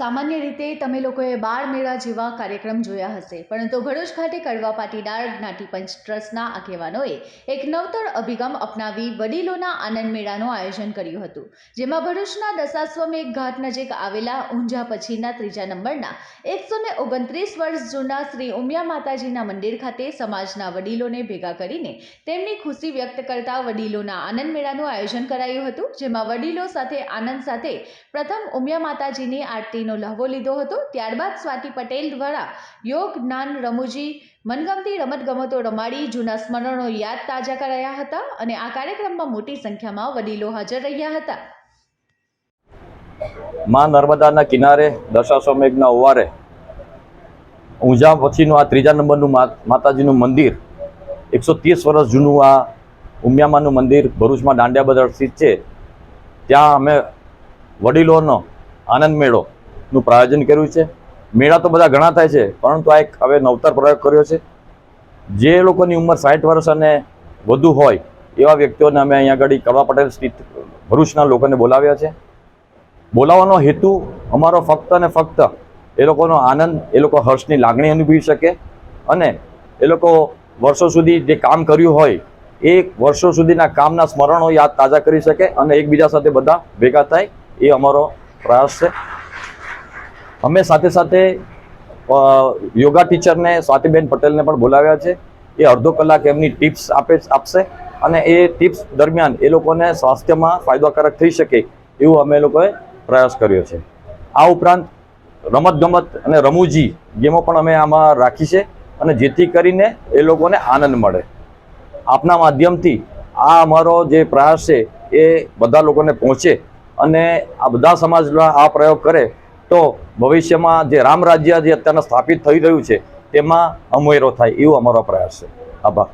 સામાન્ય રીતે તમે લોકોએ બાળ મેળા જેવા કાર્યક્રમ જોયા હશે, પરંતુ ભરૂચ ખાતે કડવા પાટીદાર જ્ઞાતિપંચ ટ્રસ્ટના આગેવાનોએ એક નવતર અભિગમ અપનાવી વડીલોના આનંદ મેળાનું આયોજન કર્યું હતું, જેમાં ભરૂચના દશાશ્વમેઘ ઘાટ નજીક આવેલા ઊંઝા પછીના ત્રીજા નંબરના એકસો ને ઓગણત્રીસ વર્ષ જૂના શ્રી ઉમિયા માતાજીના મંદિર ખાતે સમાજના વડીલોને ભેગા કરીને તેમની ખુશી વ્યક્ત કરતા વડીલોના આનંદ મેળાનું આયોજન કરાયું હતું, જેમાં વડીલો સાથે આનંદ સાથે પ્રથમ ઉમિયા માતાજીની આરતીનો લહવો લીધો હતો. ત્યારબાદ સ્વાતિ પટેલ દ્વારા યોગ જ્ઞાન રમૂજી મનગમતી રમતગમતો રમાડી જૂના સ્મરણો યાદ તાજા કરાયા હતા અને આ કાર્યક્રમમાં મોટી સંખ્યામાં વડીલો હાજર રહ્યા હતા. માં નર્મદાના કિનારે દશાશ્વમેઘના ઓવારે ઊંઝા પછીનું આ ત્રીજા નંબરનું માતાજીનું મંદિર, એકસો ત્રીસ વર્ષ જૂનું આ ઉમિયામાનું મંદિર ભરૂચમાં દાંડિયા બજાર સ્થિત છે. ત્યાં અમે વડીલોનો આનંદ મેળોનું પ્રાયોજન કર્યું છે. મેળા તો બધા ઘણા થાય છે, પરંતુ આ એક હવે નવતર પ્રયોગ કર્યો છે. જે લોકોની ઉંમર સાઠ વર્ષ અને વધુ હોય, એવા વ્યક્તિઓને અમે અહીંયા આગળ કડવા પટેલ સ્થિત ભરૂચના લોકોને બોલાવ્યા છે. બોલાવવાનો હેતુ અમારો ફક્ત અને ફક્ત એ લોકોનો આનંદ, એ લોકો હર્ષની લાગણી અનુભવી શકે અને એ લોકો વર્ષો સુધી જે કામ કર્યું હોય, એ વર્ષો સુધીના કામના સ્મરણો યાદ તાજા કરી શકે અને એકબીજા સાથે બધા ભેગા થાય, એ અમારો પ્રયાસ છે. અમે સાથે સાથે યોગા ટીચરને સ્વાતિબેન પટેલને પણ બોલાવ્યા છે. એ અડધો કલાક એમની ટિપ્સ આપે, આપશે અને એ ટિપ્સ દરમિયાન એ લોકોને સ્વાસ્થ્યમાં ફાયદાકારક થઈ શકે એવું અમે લોકોએ પ્રયાસ કર્યો છે. આ ઉપરાંત રમતગમત અને રમૂજી ગેમો પણ અમે આમાં રાખી છે અને જેથી કરીને એ લોકોને આનંદ મળે. આપના માધ્યમથી આ અમારો જે પ્રયાસ છે એ બધા લોકોને પહોંચે અને આ બધા સમાજમાં આ પ્રયોગ કરે તો ભવિષ્યમાં જે રામ રાજ્ય જે અત્યારના સ્થાપિત થઈ રહ્યું છે, તેમાં અમવેરો થાય એવો અમારો પ્રયાસ છે. આભાર.